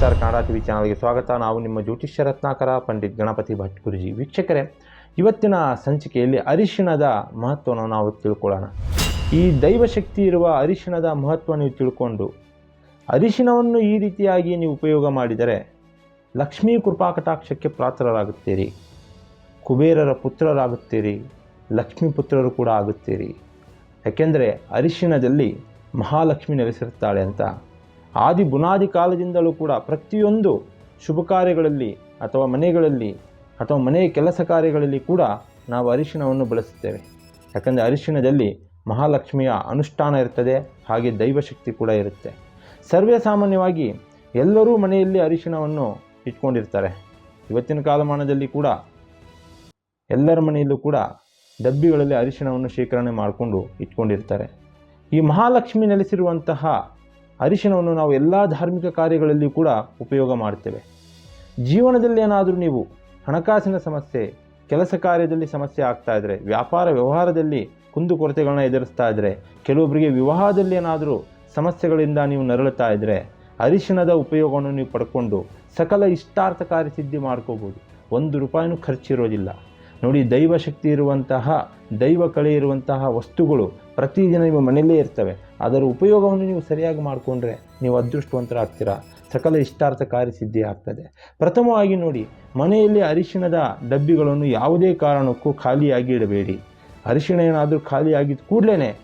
Sir Kannada TV ಚಾನಲ್ಗೆ ಸ್ವಾಗತ. ನಾವು ನಿಮ್ಮ ಜ್ಯೋತಿಷ್ಯ ರತ್ನಾಕರ, ಪಂಡಿತ್ ಗಣಪತಿ ಭಟ್ ಗುರುಜಿ. ವೀಕ್ಷಕರೇ, ಇವತ್ತಿನ ಸಂಚಿಕೆಯಲ್ಲಿ ಅರಿಶಿಣದ ಮಹತ್ವವನ್ನು ನಾವು ತಿಳ್ಕೊಳ್ಳೋಣ. ಈ ದೈವಶಕ್ತಿ ಇರುವ ಅರಿಶಿಣದ ಮಹತ್ವ ನೀವು ತಿಳ್ಕೊಂಡು, ಅರಿಶಿಣವನ್ನು ಈ ರೀತಿಯಾಗಿ ನೀವು ಉಪಯೋಗ ಮಾಡಿದರೆ ಲಕ್ಷ್ಮೀ ಕೃಪಾಕಟಾಕ್ಷಕ್ಕೆ ಪಾತ್ರರಾಗುತ್ತೀರಿ. ಕುಬೇರರ ಪುತ್ರರಾಗುತ್ತೀರಿ, ಲಕ್ಷ್ಮೀ ಪುತ್ರರು ಕೂಡ ಆಗುತ್ತೀರಿ. ಯಾಕೆಂದರೆ ಅರಿಶಿಣದಲ್ಲಿ ಮಹಾಲಕ್ಷ್ಮಿ ನೆಲೆಸಿರುತ್ತಾಳೆ ಅಂತ. ಆದಿ ಬುನಾದಿ ಕಾಲದಿಂದಲೂ ಕೂಡ ಪ್ರತಿಯೊಂದು ಶುಭ ಕಾರ್ಯಗಳಲ್ಲಿ ಅಥವಾ ಮನೆಗಳಲ್ಲಿ ಅಥವಾ ಮನೆಯ ಕೆಲಸ ಕಾರ್ಯಗಳಲ್ಲಿ ಕೂಡ ನಾವು ಅರಿಶಿಣವನ್ನು ಬಳಸುತ್ತೇವೆ. ಯಾಕಂದರೆ ಅರಿಶಿಣದಲ್ಲಿ ಮಹಾಲಕ್ಷ್ಮಿಯ ಅನುಷ್ಠಾನ ಇರ್ತದೆ, ಹಾಗೆ ದೈವಶಕ್ತಿ ಕೂಡ ಇರುತ್ತೆ. ಸರ್ವೇ ಸಾಮಾನ್ಯವಾಗಿ ಎಲ್ಲರೂ ಮನೆಯಲ್ಲಿ ಅರಿಶಿಣವನ್ನು ಇಟ್ಕೊಂಡಿರ್ತಾರೆ. ಇವತ್ತಿನ ಕಾಲಮಾನದಲ್ಲಿ ಕೂಡ ಎಲ್ಲರ ಮನೆಯಲ್ಲೂ ಕೂಡ ಡಬ್ಬಿಗಳಲ್ಲಿ ಅರಿಶಿಣವನ್ನು ಶೇಖರಣೆ ಮಾಡಿಕೊಂಡು ಇಟ್ಕೊಂಡಿರ್ತಾರೆ. ಈ ಮಹಾಲಕ್ಷ್ಮಿ ನೆಲೆಸಿರುವಂತಹ ಅರಿಶಿಣವನ್ನು ನಾವು ಎಲ್ಲ ಧಾರ್ಮಿಕ ಕಾರ್ಯಗಳಲ್ಲಿ ಕೂಡ ಉಪಯೋಗ ಮಾಡ್ತೇವೆ. ಜೀವನದಲ್ಲಿ ಏನಾದರೂ ನೀವು ಹಣಕಾಸಿನ ಸಮಸ್ಯೆ, ಕೆಲಸ ಕಾರ್ಯದಲ್ಲಿ ಸಮಸ್ಯೆ ಆಗ್ತಾ ಇದ್ದರೆ ವ್ಯಾಪಾರ ವ್ಯವಹಾರದಲ್ಲಿ ಕುಂದುಕೊರತೆಗಳನ್ನ ಎದುರಿಸ್ತಾ ಇದ್ದರೆ ಕೆಲವೊಬ್ಬರಿಗೆ ವಿವಾಹದಲ್ಲಿ ಏನಾದರೂ ಸಮಸ್ಯೆಗಳಿಂದ ನೀವು ನರಳುತ್ತಾ ಇದ್ದರೆ ಅರಿಶಿಣದ ಉಪಯೋಗವನ್ನು ನೀವು ಪಡ್ಕೊಂಡು ಸಕಲ ಇಷ್ಟಾರ್ಥ ಕಾರ್ಯ ಸಿದ್ಧಿ ಮಾಡ್ಕೋಬೋದು. ಒಂದು ರೂಪಾಯಿನೂ ಖರ್ಚಿರೋದಿಲ್ಲ. ನೋಡಿ ದೈವ ಶಕ್ತಿ ಇರುವಂತಹ, ದೈವ ಕಳೆ ಇರುವಂತಹ ವಸ್ತುಗಳು ಪ್ರತಿದಿನ ನಿಮ್ಮ ಮನೆಯಲ್ಲೇ ಇರ್ತವೆ. ಅದರ ಉಪಯೋಗವನ್ನು ನೀವು ಸರಿಯಾಗಿ ಮಾಡಿಕೊಂಡ್ರೆ ನೀವು ಅದೃಷ್ಟವಂತರಾಗ್ತೀರಾ? ಸಕಲ ಇಷ್ಟಾರ್ಥ ಕಾರ್ಯ ಸಿದ್ಧಿ ಆಗ್ತದೆ. ಪ್ರಥಮವಾಗಿ ನೋಡಿ, ಮನೆಯಲ್ಲಿ ಅರಿಶಿಣದ ಡಬ್ಬಿಗಳನ್ನು ಯಾವುದೇ ಕಾರಣಕ್ಕೂ ಖಾಲಿಯಾಗಿ ಇಡಬೇಡಿ. ಅರಿಶಿಣ ಏನಾದರೂ ಖಾಲಿಯಾಗಿದ್ದ ಕೂಡಲೇ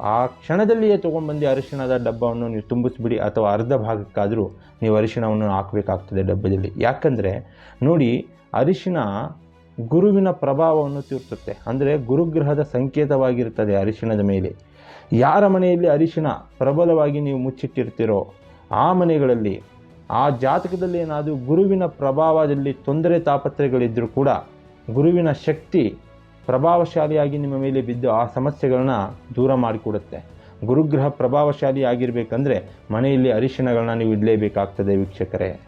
ಆ ಕ್ಷಣದಲ್ಲಿಯೇ ತೊಗೊಂಡ್ಬಂದು ಅರಿಶಿಣದ ಡಬ್ಬವನ್ನು ನೀವು ತುಂಬಿಸ್ಬಿಡಿ, ಅಥವಾ ಅರ್ಧ ಭಾಗಕ್ಕಾದರೂ ನೀವು ಅರಿಶಿಣವನ್ನು ಹಾಕಬೇಕಾಗ್ತದೆ ಡಬ್ಬದಲ್ಲಿ. ಯಾಕಂದರೆ, ನೋಡಿ, ಅರಿಶಿಣ ಗುರುವಿನ ಪ್ರಭಾವವನ್ನು ತೀರ್ಸುತ್ತೆ ಅಂದರೆ ಗುರುಗ್ರಹದ ಸಂಕೇತವಾಗಿರ್ತದೆ ಅರಿಶಿಣದ ಮೇಲೆ. ಯಾರ ಮನೆಯಲ್ಲಿ ಅರಿಶಿಣ ಪ್ರಬಲವಾಗಿ ನೀವು ಮುಚ್ಚಿಟ್ಟಿರ್ತೀರೋ, ಆ ಮನೆಗಳಲ್ಲಿ, ಆ ಜಾತಕದಲ್ಲಿ ಏನಾದರೂ ಗುರುವಿನ ಪ್ರಭಾವದಲ್ಲಿ ತೊಂದರೆ ತಾಪತ್ರೆಗಳಿದ್ದರೂ ಕೂಡ ಗುರುವಿನ ಶಕ್ತಿ ಪ್ರಭಾವಶಾಲಿಯಾಗಿ ನಿಮ್ಮ ಮೇಲೆ ಬಿದ್ದು ಆ ಸಮಸ್ಯೆಗಳನ್ನ ದೂರ ಮಾಡಿಕೊಡುತ್ತೆ. ಗುರುಗ್ರಹ ಪ್ರಭಾವಶಾಲಿ ಆಗಿರಬೇಕಂದ್ರೆ ಮನೆಯಲ್ಲಿ ಅರಿಶಿಣಗಳನ್ನ ನೀವು ಇಡಲೇಬೇಕಾಗ್ತದೆ ವೀಕ್ಷಕರೇ.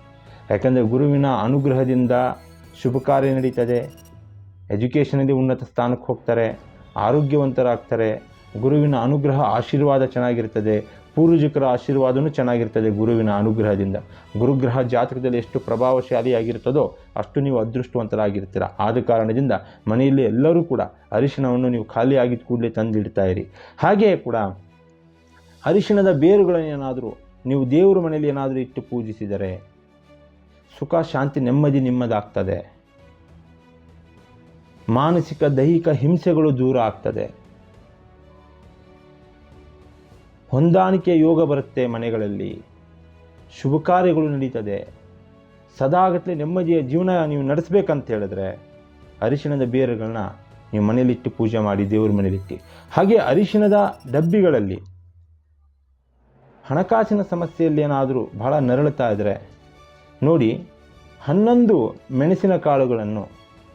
ಯಾಕಂದರೆ ಗುರುವಿನ ಅನುಗ್ರಹದಿಂದ ಶುಭ ಕಾರ್ಯ ನಡೀತದೆ. ಎಜುಕೇಷನಲ್ಲಿ ಉನ್ನತ ಸ್ಥಾನಕ್ಕೆ ಹೋಗ್ತಾರೆ. ಆರೋಗ್ಯವಂತರಾಗ್ತಾರೆ. ಗುರುವಿನ ಅನುಗ್ರಹ ಆಶೀರ್ವಾದ ಚೆನ್ನಾಗಿರ್ತದೆ. ಪೂರ್ವಜಕರ ಆಶೀರ್ವಾದವೂ ಚೆನ್ನಾಗಿರ್ತದೆ ಗುರುವಿನ ಅನುಗ್ರಹದಿಂದ. ಗುರುಗ್ರಹ ಜಾತಕದಲ್ಲಿ ಎಷ್ಟು ಪ್ರಭಾವಶಾಲಿಯಾಗಿರ್ತದೋ ಅಷ್ಟು ನೀವು ಅದೃಷ್ಟವಂತರಾಗಿರ್ತೀರ. ಆದ ಕಾರಣದಿಂದ ಮನೆಯಲ್ಲಿ ಎಲ್ಲರೂ ಕೂಡ ಅರಿಶಿನವನ್ನು ನೀವು ಖಾಲಿ ಆಗಿದ್ದ ಕೂಡಲೇ ತಂದಿಡ್ತಾ ಇರಿ. ಹಾಗೆಯೇ ಕೂಡ ಅರಿಶಿಣದ ಬೇರುಗಳನ್ನೇನಾದರೂ ನೀವು ದೇವರ ಮನೆಯಲ್ಲಿ ಏನಾದರೂ ಇಟ್ಟು ಪೂಜಿಸಿದರೆ ಸುಖ, ಶಾಂತಿ, ನೆಮ್ಮದಿ ನಿಮ್ಮದಾಗ್ತದೆ. ಮಾನಸಿಕ, ದೈಹಿಕ ಹಿಂಸೆಗಳು ದೂರ ಆಗ್ತದೆ. ಹೊಂದಾಣಿಕೆ ಯೋಗ ಬರುತ್ತೆ ಮನೆಗಳಲ್ಲಿ. ಶುಭ ಕಾರ್ಯಗಳು ನಡೀತದೆ. ಸದಾಗಟ್ಲೆ ನೆಮ್ಮದಿಯ ಜೀವನ ನೀವು ನಡೆಸಬೇಕಂತ ಹೇಳಿದ್ರೆ, ಅರಿಶಿಣದ ಬೇರುಗಳನ್ನ ನೀವು ಮನೇಲಿಟ್ಟು ಪೂಜೆ ಮಾಡಿ, ದೇವ್ರ ಮನೇಲಿಟ್ಟು ಹಾಗೆ ಅರಿಶಿಣದ ಡಬ್ಬಿಗಳಲ್ಲಿ ಹಣಕಾಸಿನ ಸಮಸ್ಯೆಯಲ್ಲಿ ಏನಾದರೂ ಬಹಳ ನರಳುತ್ತಾ ಇದ್ದರೆ ನೋಡಿ, ಹನ್ನೊಂದು ಮೆಣಸಿನ ಕಾಳುಗಳನ್ನು,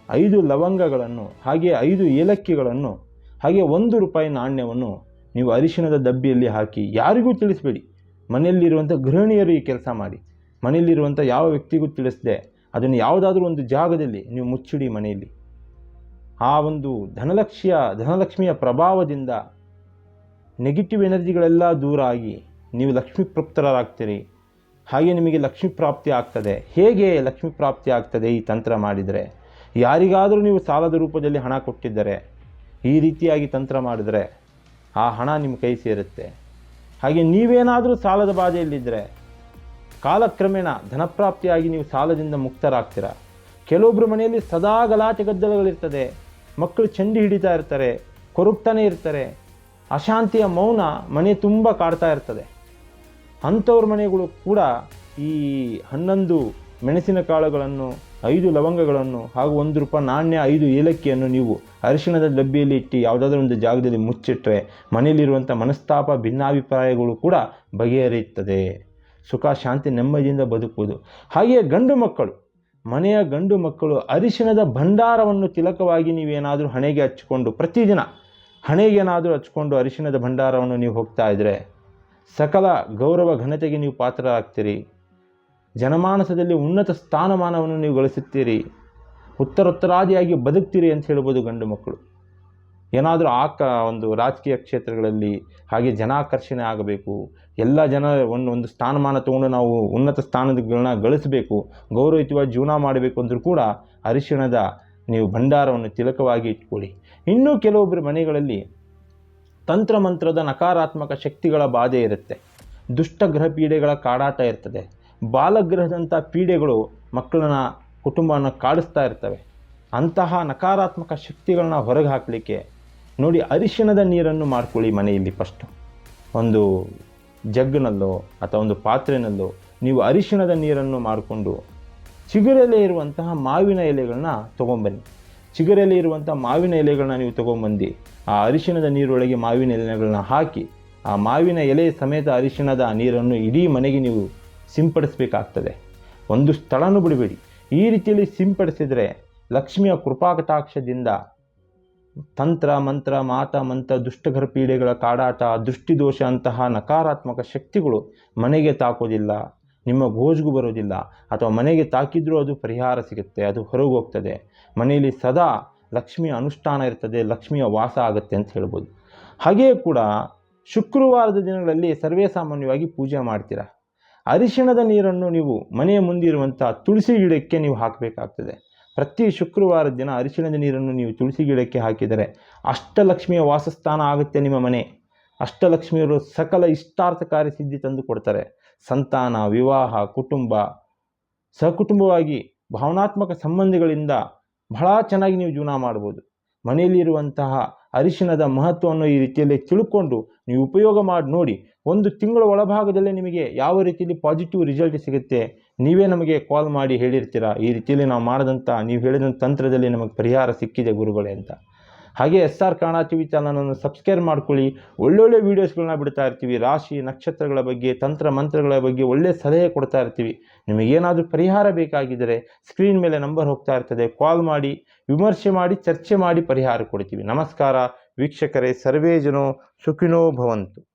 ಐದು ಲವಂಗಗಳನ್ನು, ಹಾಗೆ ಐದು ಏಲಕ್ಕಿಗಳನ್ನು, ಹಾಗೆ ಒಂದು ರೂಪಾಯಿ ನಾಣ್ಯವನ್ನು ನೀವು ಅರಿಶಿಣದ ಡಬ್ಬಿಯಲ್ಲಿ ಹಾಕಿ ಯಾರಿಗೂ ತಿಳಿಸ್ಬೇಡಿ. ಮನೆಯಲ್ಲಿರುವಂಥ ಗೃಹಿಣಿಯರು ಈ ಕೆಲಸ ಮಾಡಿ. ಮನೆಯಲ್ಲಿರುವಂಥ ಯಾವ ವ್ಯಕ್ತಿಗೂ ತಿಳಿಸದೆ, ಅದನ್ನು ಯಾವುದಾದ್ರೂ ಒಂದು ಜಾಗದಲ್ಲಿ ನೀವು ಮುಚ್ಚಿಡಿ ಮನೆಯಲ್ಲಿ. ಆ ಒಂದು ಧನಲಕ್ಷ್ಮಿಯ ಧನಲಕ್ಷ್ಮಿಯ ಪ್ರಭಾವದಿಂದ ನೆಗೆಟಿವ್ ಎನರ್ಜಿಗಳೆಲ್ಲ ದೂರ ಆಗಿ ನೀವು ಲಕ್ಷ್ಮೀ ತೃಪ್ತರಾಗ್ತೀರಿ. ಹಾಗೆ ನಿಮಗೆ ಲಕ್ಷ್ಮೀ ಪ್ರಾಪ್ತಿ ಆಗ್ತದೆ. ಹೇಗೆ ಲಕ್ಷ್ಮೀ ಪ್ರಾಪ್ತಿ ಆಗ್ತದೆ ಈ ತಂತ್ರ ಮಾಡಿದರೆ? ಯಾರಿಗಾದರೂ ನೀವು ಸಾಲದ ರೂಪದಲ್ಲಿ ಹಣ ಕೊಟ್ಟಿದ್ದರೆ, ಈ ರೀತಿಯಾಗಿ ತಂತ್ರ ಮಾಡಿದರೆ ಆ ಹಣ ನಿಮ್ಮ ಕೈ ಸೇರುತ್ತೆ. ಹಾಗೆ ನೀವೇನಾದರೂ ಸಾಲದ ಬಾಧೆಯಲ್ಲಿದ್ದರೆ ಕಾಲಕ್ರಮೇಣ ಧನಪ್ರಾಪ್ತಿಯಾಗಿ ನೀವು ಸಾಲದಿಂದ ಮುಕ್ತರಾಗ್ತೀರ. ಕೆಲವೊಬ್ಬರು ಮನೆಯಲ್ಲಿ ಸದಾ ಗಲಾಟೆ ಗದ್ದಲಗಳಿರ್ತದೆ. ಮಕ್ಕಳು ಚಂಡಿ ಹಿಡಿತಾ ಇರ್ತಾರೆ ಕೊರುಕ್ತಾನೆ ಇರ್ತಾರೆ. ಅಶಾಂತಿಯ ಮೌನ ಮನೆ ತುಂಬ ಕಾಡ್ತಾ ಇರ್ತದೆ. ಅಂಥವ್ರ ಮನೆಗಳು ಕೂಡ ಈ ಹನ್ನೊಂದು ಮೆಣಸಿನ ಕಾಳುಗಳನ್ನು, ಐದು ಲವಂಗಗಳನ್ನು ಹಾಗೂ ಒಂದು ರೂಪಾಯಿ ನಾಣ್ಯ, ಐದು ಏಲಕ್ಕಿಯನ್ನು ನೀವು ಅರಿಶಿಣದ ಡಬ್ಬಿಯಲ್ಲಿ ಇಟ್ಟು ಯಾವುದಾದ್ರೂ ಒಂದು ಜಾಗದಲ್ಲಿ ಮುಚ್ಚಿಟ್ಟರೆ ಮನೆಯಲ್ಲಿರುವಂಥ ಮನಸ್ತಾಪ, ಭಿನ್ನಾಭಿಪ್ರಾಯಗಳು ಕೂಡ ಬಗೆಹರಿಯುತ್ತದೆ. ಸುಖ, ಶಾಂತಿ, ನೆಮ್ಮದಿಯಿಂದ ಬದುಕುವುದು. ಹಾಗೆಯೇ ಗಂಡು ಮಕ್ಕಳು, ಮನೆಯ ಗಂಡು ಮಕ್ಕಳು ಅರಿಶಿಣದ ಭಂಡಾರವನ್ನು ತಿಲಕವಾಗಿ ನೀವೇನಾದರೂ ಹಣೆಗೆ ಹಚ್ಚಿಕೊಂಡು ಪ್ರತಿದಿನ ಹಣೆಗೇನಾದರೂ ಹಚ್ಕೊಂಡು ಅರಿಶಿಣದ ಭಂಡಾರವನ್ನು ನೀವು ಹೋಗ್ತಾ ಇದ್ದರೆ ಸಕಲ ಗೌರವ ಘನತೆಗೆ ನೀವು ಪಾತ್ರರಾಗ್ತೀರಿ. ಜನಮಾನಸದಲ್ಲಿ ಉನ್ನತ ಸ್ಥಾನಮಾನವನ್ನು ನೀವು ಗಳಿಸುತ್ತೀರಿ. ಉತ್ತರೋತ್ತರಾದಿಯಾಗಿ ಬದುಕ್ತೀರಿ ಅಂತ ಹೇಳ್ಬೋದು ಗಂಡು ಮಕ್ಕಳು. ಏನಾದರೂ ಆ ಕ ಒಂದು ರಾಜಕೀಯ ಕ್ಷೇತ್ರಗಳಲ್ಲಿ ಹಾಗೆ ಜನಾಕರ್ಷಣೆ ಆಗಬೇಕು. ಎಲ್ಲ ಜನ ಒಂದು ಒಂದು ಸ್ಥಾನಮಾನ ತಗೊಂಡು ನಾವು ಉನ್ನತ ಸ್ಥಾನಗಳನ್ನ ಗಳಿಸಬೇಕು. ಗೌರವಯುತವಾಗಿ ಜೀವನ ಮಾಡಬೇಕು ಅಂದರೂ ಕೂಡ ಅರಿಶಿಣದ ನೀವು ಭಂಡಾರವನ್ನು ತಿಲಕವಾಗಿ ಇಟ್ಕೊಳ್ಳಿ. ಇನ್ನೂ ಕೆಲವೊಬ್ಬರ ಮನೆಗಳಲ್ಲಿ ತಂತ್ರಮಂತ್ರದ ನಕಾರಾತ್ಮಕ ಶಕ್ತಿಗಳ ಬಾಧೆ ಇರುತ್ತೆ. ದುಷ್ಟಗ್ರಹ ಪೀಡೆಗಳ ಕಾಡಾಟ ಇರ್ತದೆ. ಬಾಲಗ್ರಹದಂಥ ಪೀಡೆಗಳು ಮಕ್ಕಳನ್ನ, ಕುಟುಂಬವನ್ನು ಕಾಡಿಸ್ತಾ ಇರ್ತವೆ. ಅಂತಹ ನಕಾರಾತ್ಮಕ ಶಕ್ತಿಗಳನ್ನ ಹೊರಗೆ ಹಾಕಲಿಕ್ಕೆ ನೋಡಿ ಅರಿಶಿಣದ ನೀರನ್ನು ಮಾಡ್ಕೊಳ್ಳಿ ಮನೆಯಲ್ಲಿ ಫಸ್ಟು. ಒಂದು ಜಗ್ಗಿನಲ್ಲೋ ಅಥವಾ ಒಂದು ಪಾತ್ರೆನಲ್ಲೋ ನೀವು ಅರಿಶಿಣದ ನೀರನ್ನು ಮಾಡಿಕೊಂಡು ಚಿಗುರಲ್ಲೇ ಇರುವಂತಹ ಮಾವಿನ ಎಲೆಗಳನ್ನ ತೊಗೊಂಬನ್ನಿ. ಚಿಗುರೆಲೆ ಇರುವಂಥ ಮಾವಿನ ಎಲೆಗಳನ್ನ ನೀವು ತೊಗೊಂಬಂದು, ಆ ಅರಿಶಿಣದ ನೀರೊಳಗೆ ಮಾವಿನ ಎಲೆಗಳನ್ನ ಹಾಕಿ, ಆ ಮಾವಿನ ಎಲೆ ಸಮೇತ ಅರಿಶಿಣದ ನೀರನ್ನು ಇಡೀ ಮನೆಗೆ ನೀವು ಸಿಂಪಡಿಸಬೇಕಾಗ್ತದೆ. ಒಂದು ಸ್ಥಳನೂ ಬಿಡಬೇಡಿ. ಈ ರೀತಿಯಲ್ಲಿ ಸಿಂಪಡಿಸಿದರೆ ಲಕ್ಷ್ಮಿಯ ಕೃಪಾಕಟಾಕ್ಷದಿಂದ ತಂತ್ರ, ಮಂತ್ರ, ಮಾತ, ಮಂತ್ರ, ದುಷ್ಟಘರ ಪೀಡೆಗಳ ಕಾಡಾಟ, ದೃಷ್ಟಿದೋಷ ಅಂತಹ ನಕಾರಾತ್ಮಕ ಶಕ್ತಿಗಳು ಮನೆಗೆ ತಾಕೋದಿಲ್ಲ. ನಿಮ್ಮ ಗೋಜ್ಗೂ ಬರೋದಿಲ್ಲ ಅಥವಾ ಮನೆಗೆ ತಾಕಿದ್ರೂ ಅದು ಪರಿಹಾರ ಸಿಗುತ್ತೆ, ಅದು ಹೊರಗೆ ಹೋಗ್ತದೆ. ಮನೆಯಲ್ಲಿ ಸದಾ ಲಕ್ಷ್ಮಿಯ ಅನುಷ್ಠಾನ ಇರ್ತದೆ, ಲಕ್ಷ್ಮಿಯ ವಾಸ ಆಗುತ್ತೆ ಅಂತ ಹೇಳ್ಬೋದು. ಹಾಗೆಯೇ ಕೂಡ ಶುಕ್ರವಾರದ ದಿನಗಳಲ್ಲಿ ಸರ್ವೇ ಸಾಮಾನ್ಯವಾಗಿ ಪೂಜೆ ಮಾಡ್ತೀರಾ? ಅರಿಶಿಣದ ನೀರನ್ನು ನೀವು ಮನೆಯ ಮುಂದಿರುವಂಥ ತುಳಸಿ ಗಿಡಕ್ಕೆ ನೀವು ಹಾಕಬೇಕಾಗ್ತದೆ. ಪ್ರತಿ ಶುಕ್ರವಾರದ ದಿನ ಅರಿಶಿಣದ ನೀರನ್ನು ನೀವು ತುಳಸಿ ಗಿಡಕ್ಕೆ ಹಾಕಿದರೆ ಅಷ್ಟಲಕ್ಷ್ಮಿಯ ವಾಸಸ್ಥಾನ ಆಗುತ್ತೆ ನಿಮ್ಮ ಮನೆ. ಅಷ್ಟಲಕ್ಷ್ಮಿಯವರು ಸಕಲ ಇಷ್ಟಾರ್ಥಕಾರಿ ಸಿದ್ಧಿ ತಂದು ಕೊಡ್ತಾರೆ. ಸಂತಾನ, ವಿವಾಹ, ಕುಟುಂಬ ಸಹಕುಟುಂಬವಾಗಿ ಭಾವನಾತ್ಮಕ ಸಂಬಂಧಗಳಿಂದ ಬಹಳ ಚೆನ್ನಾಗಿ ನೀವು ಜೀವನ ಮಾಡ್ಬೋದು. ಮನೆಯಲ್ಲಿರುವಂತಹ ಅರಿಶಿಣದ ಮಹತ್ವವನ್ನು ಈ ರೀತಿಯಲ್ಲಿ ತಿಳ್ಕೊಂಡು ನೀವು ಉಪಯೋಗ ಮಾಡಿ ನೋಡಿ, ಒಂದು ತಿಂಗಳ ಒಳಭಾಗದಲ್ಲೇ ನಿಮಗೆ ಯಾವ ರೀತಿಯಲ್ಲಿ ಪಾಸಿಟಿವ್ ರಿಸಲ್ಟ್ ಸಿಗುತ್ತೆ, ನೀವೇ ನಮಗೆ ಕಾಲ್ ಮಾಡಿ ಹೇಳಿರ್ತೀರಾ? ಈ ರೀತಿಯಲ್ಲಿ ನಾವು ಮಾಡಿದಂಥ ನೀವು ಹೇಳಿದಂಥ ತಂತ್ರದಲ್ಲಿ ನಮಗೆ ಪರಿಹಾರ ಸಿಕ್ಕಿದೆ ಗುರುಗಳೇ ಅಂತ. ಹಾಗೆ ಎಸ್ ಆರ್ ಕಾಣ ಟಿ ವಿ ಚಾನಲನ್ನು ಸಬ್ಸ್ಕ್ರೈಬ್ ಮಾಡ್ಕೊಳ್ಳಿ. ಒಳ್ಳೊಳ್ಳೆ ವೀಡಿಯೋಸ್ಗಳನ್ನ ಬಿಡ್ತಾ ಇರ್ತೀವಿ. ರಾಶಿ, ನಕ್ಷತ್ರಗಳ ಬಗ್ಗೆ, ತಂತ್ರ ಮಂತ್ರಗಳ ಬಗ್ಗೆ ಒಳ್ಳೆ ಸಲಹೆ ಕೊಡ್ತಾ ಇರ್ತೀವಿ. ನಿಮಗೇನಾದರೂ ಪರಿಹಾರ ಬೇಕಾಗಿದ್ದರೆ ಸ್ಕ್ರೀನ್ ಮೇಲೆ ನಂಬರ್ ಹೋಗ್ತಾ ಇರ್ತದೆ. ಕಾಲ್ ಮಾಡಿ, ವಿಮರ್ಶೆ ಮಾಡಿ, ಚರ್ಚೆ ಮಾಡಿ ಪರಿಹಾರ ಕೊಡ್ತೀವಿ. ನಮಸ್ಕಾರ. ವೀಕ್ಷಕರೇ, ಸರ್ವೇ ಜನೋ ಸುಖಿನೋ ಭವಂತು.